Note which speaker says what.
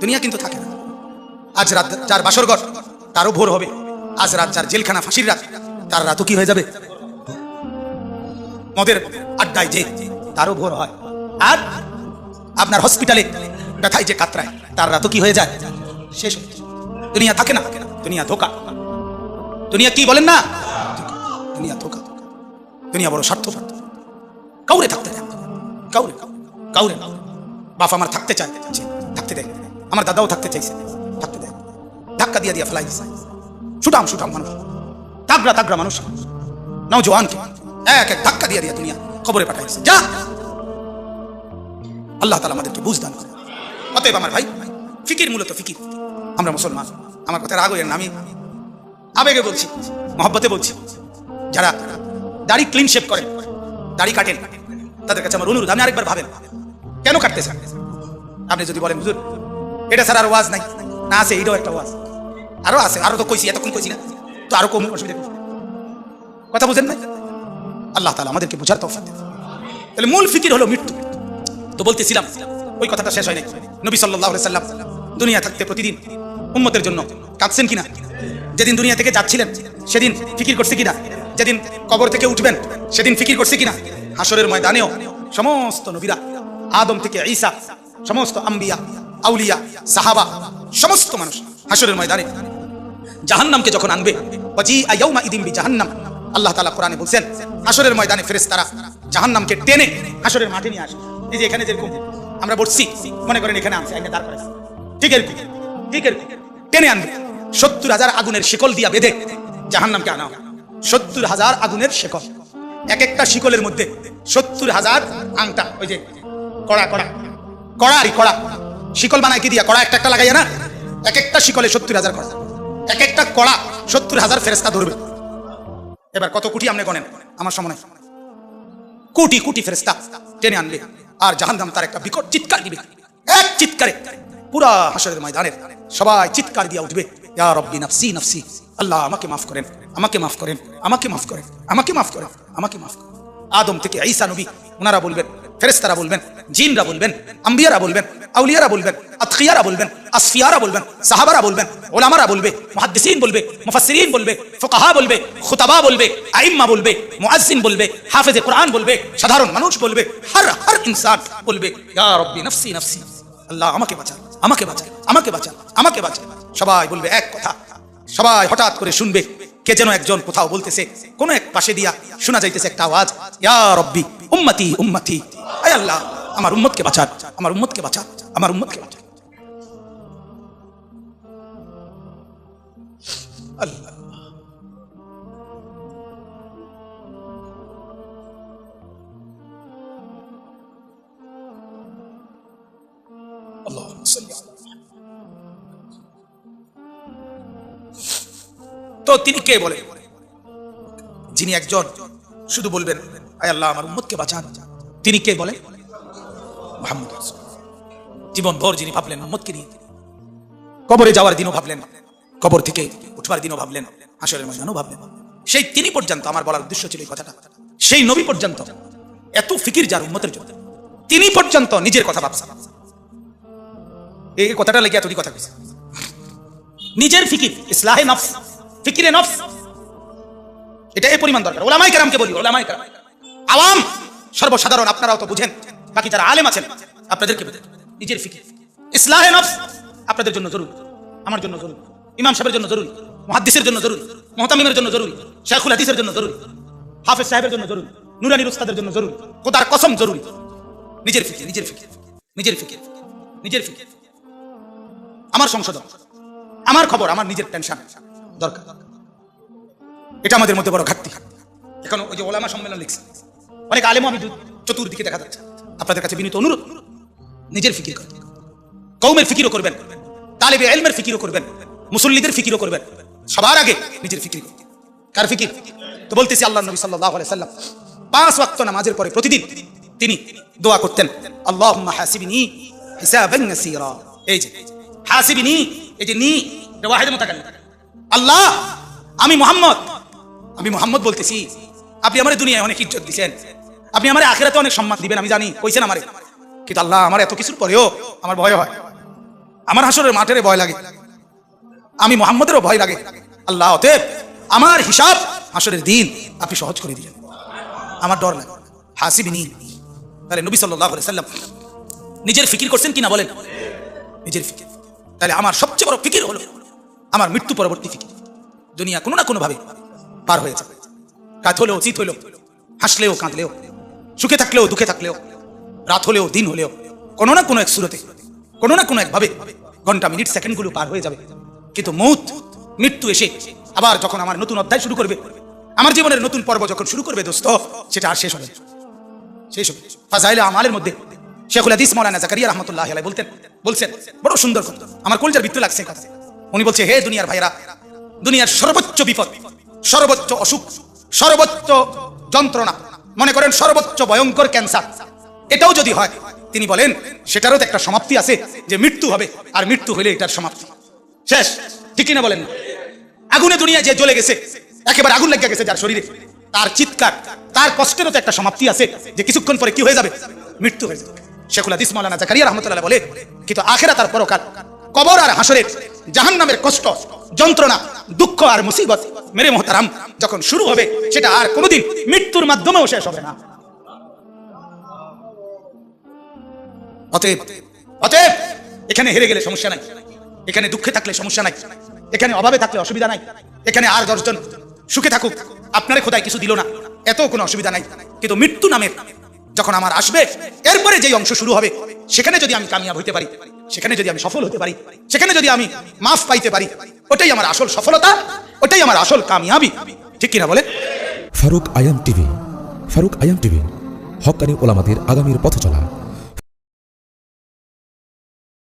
Speaker 1: দুনিয়া কিন্তু থাকে না। আজ রাত যার বাসর ঘর, তারও ভোর হবে। আজ রাত যার জেলখানা ফাঁসির রাত, তার রাতও কি হয়ে যাবে? মদের আড্ডায় যে তারও ভোর হয়। আর আপনার হসপিটালে ব্যথায় যে কাতরায়, তার রাতও কি হয়ে যায়? শেষ। দুনিয়া থাকে না, দুনিয়া ধোকা। দুনিয়া কি বলেন না? দুনিয়া ধোকা। দুনিয়া বড় স্বার্থ স্বার্থ কাউরে থাকতে কাউরে কাউরে। বাপ আমার থাকতে চায়, থাকতে দেয় আমার দাদাও থাকতে চাইছে। থাকতে দেয়। ধাক্কা দিয়ে দিয়ে ফেলাই দিছে। ছুটাম ছুটাম মানুষ। তাগড়া তাগড়া মানুষ। নওজোয়ানকে এক এক ধাক্কা দিয়ে দিয়ে দুনিয়া খবরে পাঠাইছে যা! আল্লাহ তালা আমাদেরকে বুঝ দান অতএব আমার ভাই ফিকির মূলত ফিকির। আমরা মুসলমান। আমার কথা রাগ না, আমি আবেগে বলছি মহব্বতে বলছি। যারা দাড়ি ক্লিন শেপ করেন দাড়ি কাটেন তাদের কাছে আমার অনুরোধ আপনি আরেকবার ভাবেন। কেন কাটতেছেন? আপনি যদি বলেন হুজুর এটা স্যার আর ওয়াজ নাই। না আছে, এটাও একটা ওয়াজ। আরও আছে, আরও তো কইছি, এতক্ষণ কইছি না। তো আরও কম, অসুবিধা কথা বুঝেন না আল্লাহ তালা আমাদেরকে বুঝার দেন তাহলে মূল ফিকির হলো মৃত্যু। তো বলতেছিলাম, ওই কথাটা শেষ হয় নাই। নবী আলাইহি সাল্লাম দুনিয়া থাকতে প্রতিদিন উম্মতের জন্য কাঁদছেন কিনা? যেদিন দুনিয়া থেকে যাচ্ছিলেন, সেদিন ফিকির করছে কিনা? যেদিন কবর থেকে উঠবেন, সেদিন ফিকির করছে কিনা? হাসরের ময়দানেও সমস্ত নবীরা, আদম থেকে ঈসা, সমস্ত আম্বিয়া আউলিয়া, সাহাবা, সমস্ত মানুষ হাসরের ময়দানে জাহান্নামকে যখন আনবে ওয়াজি আয়াউমা ইদিম বি জাহান্নাম আল্লাহ তাআলা কোরআনে বলছেন হাসরের ময়দানে ফেরেশতারা জাহান্নামকে টেনে হাসরের মাঠে নিয়ে আসে এই যে এখানে যেরকম আমরা বসছি মনে করেন এখানে আনছে, আইনে দাঁড় করাইছে। ঠিক এরকম ঠিক এরকম। টেনে আনবে। সত্তর হাজার আগুনের শিকল দিয়া বেঁধে জাহান্নামকে আনা সত্তর হাজার আগুনের শিকল। এক একটা শিকলের মধ্যে সত্তর হাজার আংটা, ওই যে কড়া কড়া কড়া আরি কড়া শিকল বানায় কি দিয়া? কড়া একটা একটা লাগাইয়া না? এক একটা শিকলে সত্তর হাজার কড়া এক একটা কড়া সত্তর হাজার ফেরেস্তা ধরবে। এবার কত কোটি আপনি গণেন? আমার সময় কোটি কোটি ফেরেস্তা টেনে আনবে আর জাহান্নাম তার একটা বিকট চিৎকার দিবে। এক চিৎকারে পুরা হাসরের ময়দানের সবাই চিৎকার দিয়ে উঠবে। ইয়া রব্বি নাফসি নাফসি, আল্লাহ আমাকে মাফ করেন, আমাকে মাফ করেন, আমাকে মাফ করেন, আমাকে মাফ করেন, আমাকে মাফ করেন। আদম থেকে ঈসা নবী ওনারা বলবেন ফেরেস্তারা বলবেন, জিনরা বলবেন, আম্বিয়ারা বলবেন, আউলিয়ারা বলবেন, আতকিয়ারা বলবেন, আসফিয়ারা বলবেন, সাহাবারা বলবেন, ওলামারা বলবে, মুহাদ্দিসিন বলবে, মুফাসসিরিন বলবে, ফুকাহা বলবে, খুতাবা বলবে, আইম্মা বলবে, মুআজ্জিন বলবে, হাফেজে কোরআন বলবে, সাধারণ মানুষ বলবে, হর হর ইনসান বলবে, ইয়া রব্বি নফসি নফসি, আল্লাহ আমাকে বাঁচান আমাকে বাঁচান আমাকে বাঁচান আমাকে বাঁচান সবাই বলবে এক কথা, সবাই হঠাৎ করে শুনবে, কে যেন একজন কোথাও বলতেছে, কোন এক পাশে দিয়া শোনা যাইতেছে একটা আওয়াজ, ইয়া রব্বি, উম্মতি উম্মতি। হায় আল্লাহ, আমার উম্মতকে বাঁচান, আমার উম্মতকে বাঁচান, আমার উম্মতকে বাঁচান। আল্লাহ। তো তিনি কে বলে? যিনি একজন, শুধু বলবেন আয় আল্লাহ, আমার উম্মতকে বাঁচান। তিনি কে বলে? মোহাম্মদ জীবন ভর যিনি ভাবলেন উম্মতকে নিয়ে কবরে যাওয়ার দিনও ভাবলেন। কবর থেকে উঠবার দিনও ভাবলেন। আসরের ময়দানও ভাবলেন। সেই তিনি পর্যন্ত, আমার বলার উদ্দেশ্য ছিল এই কথাটা। সেই নবী পর্যন্ত, এত ফিকির যার উম্মতের জন্য। তিনি পর্যন্ত নিজের কথা ভাবছেন। এই কথাটা লেগে এতটি কথা কইছে। নিজের ফিকির, ইসলাহে নফস, ফিকিরে নফস। এটা এই পরিমাণ দরকার। ওলামাই কেরামকে বলি ওলামাই কেরাম। আওয়াম সর্বসাধারণ আপনারাও তো বুঝেন। বাকি যারা আলেম আছেন, আপনাদেরকে নিজের ফিকির ইসলাহে নফস, আপনাদের জন্য জরুরি। আমার জন্য জরুরি। ইমাম সাহেবের জন্য জরুরি। মুহাদ্দিসের জন্য জরুরি। মোহতামিমের জন্য জরুরি। শেখুল হাদিসের জন্য জরুরি। হাফেজ সাহেবের জন্য জরুরি। নুরানির উস্তাদের জন্য জরুরি। খোদার কসম জরুরি। নিজের ফিকির নিজের ফিকির নিজের ফিকির নিজের ফিকির আমার সংশোধন। আমার খবর, আমার নিজের টেনশন দরকার। এটা আমাদের মধ্যে বড় ঘাটতি। এখন ওই যে ওলামা সম্মেলন লিখছে। অনেক আলেমও আমি চতুর্দিকে দেখা যাচ্ছে। আপনাদের কাছে বিনীত অনুরোধ, নিজের ফিকির করবেন কৌমের ফিকিরও করবেন, তালেবে এলমের ফিকিরও করবেন, মুসল্লিদের ফিকিরও করবেন। সবার আগে নিজের ফিকির করবেন কার ফিকির? তো বলতেছি আল্লাহ নবী আলাইহি সাল্লাম, পাঁচ ওয়াক্ত নামাজের পরে প্রতিদিন তিনি দোয়া করতেন, আল্লাহুম্মা হাসিবনি এই যে, হাসিবনি, এই যে নি আল্লাহ, আমি মোহাম্মদ আমি মোহাম্মদ বলতেছি, আপনি আমার দুনিয়ায় অনেক ইজ্জত দিছেন। আপনি আমার আখেরাতে অনেক সম্মান দিবেন, আমি জানি, কইছেন আমারে। কিন্তু আল্লাহ, আমার এত কিছুর পরেও আমার ভয় হয়। আমার হাসরের মাঠের ভয় লাগে। আমি মোহাম্মদেরও ভয় লাগে। আল্লাহ, অতএব আমার হিসাব হাসরের দিন আপনি সহজ করে দিলেন। আমার ডর লাগে। হাসিবিনি। তাহলে নবী সাল্লাহ সাল্লাম নিজের ফিকির করছেন কিনা বলেন? নিজের ফিকির। তাহলে আমার সবচেয়ে বড় ফিকির হলো আমার মৃত্যু পরবর্তী ফিকির। দুনিয়া কোনো না কোনো ভাবে পার হয়ে যাবে রাত হলেও চিত হলেও, হাসলেও, কাঁদলেও। সুখে থাকলেও, দুঃখে থাকলেও, রাত হলেও, দিন হলেও, কোনো না কোনো এক সুরতে, কোনো না কোনো একভাবে ঘণ্টা, মিনিট, সেকেন্ডগুলো পার হয়ে যাবে। কিন্তু মৌত, মৃত্যু এসে আবার যখন আমার নতুন অধ্যায় শুরু করবে, আমার জীবনের নতুন পর্ব যখন শুরু করবে, দোস্ত, সেটা আর শেষ হবে শেষ হবে ফাজাইলে আমালের মধ্যে শেখুল হাদিস মৌলানা জাকারিয়া রহমতুল্লাহ আলাই বলতেন, বলছেন, বড় সুন্দর আমার কলজার ভিত্তি লাগছে কথা। উনি বলছে, হে দুনিয়ার ভাইরা দুনিয়ার সর্বোচ্চ বিপদ, সর্বোচ্চ অসুখ, সর্বোচ্চ যন্ত্রণা মনে করেন সর্বোচ্চ ভয়ঙ্কর ক্যান্সার। এটাও যদি হয়, তিনি বলেন, সেটারও তো একটা সমাপ্তি আছে, যে মৃত্যু হবে, আর মৃত্যু হলে এটার সমাপ্তি। শেষ ঠিক কিনা বলেন? না আগুনে দুনিয়া যে জ্বলে গেছে, একেবারে আগুন লেগে গেছে যার শরীরে, তার চিৎকার, তার কষ্টেরও তো একটা সমাপ্তি আছে, যে কিছুক্ষণ পরে কি হয়ে যাবে? মৃত্যু হয়ে যাবে। শেখুল হাদিস মাওলানা জাকারিয়া রহমতুল্লাহ বলে কিন্তু আখেরা তার পরকাল, কবর আর হাসরের জাহান্নামের কষ্ট যন্ত্রণা, দুঃখ আর মুসিবত মেরে মোহতারাম, যখন শুরু হবে, সেটা আর কোনোদিন মৃত্যুর মাধ্যমেও শেষ হবে না। অতএব অতএব, এখানে হেরে গেলে সমস্যা নাই। এখানে দুঃখে থাকলে সমস্যা নাই। এখানে অভাবে থাকলে অসুবিধা নাই। এখানে আর দশজন সুখে থাকুক, আপনারে খোদায় কিছু দিল না। এত কোনো অসুবিধা নাই। কিন্তু মৃত্যু নামের যখন আমার আসবে, এরপরে যেই অংশ শুরু হবে, সেখানে যদি আমি কামিয়াব হইতে পারি সেখানে যদি আমি সফল হতে পারি, সেখানে যদি আমি মাফ পাইতে পারি, ওটাই আমার আসল সফলতা, ওটাই আমার আসল কামিয়াবি। ঠিক কিনা বলে?
Speaker 2: ফারুক আয়াম টিভি, ফারুক আয়াম টিভি, হকানি ওলামাদের আগামীর পথ চলা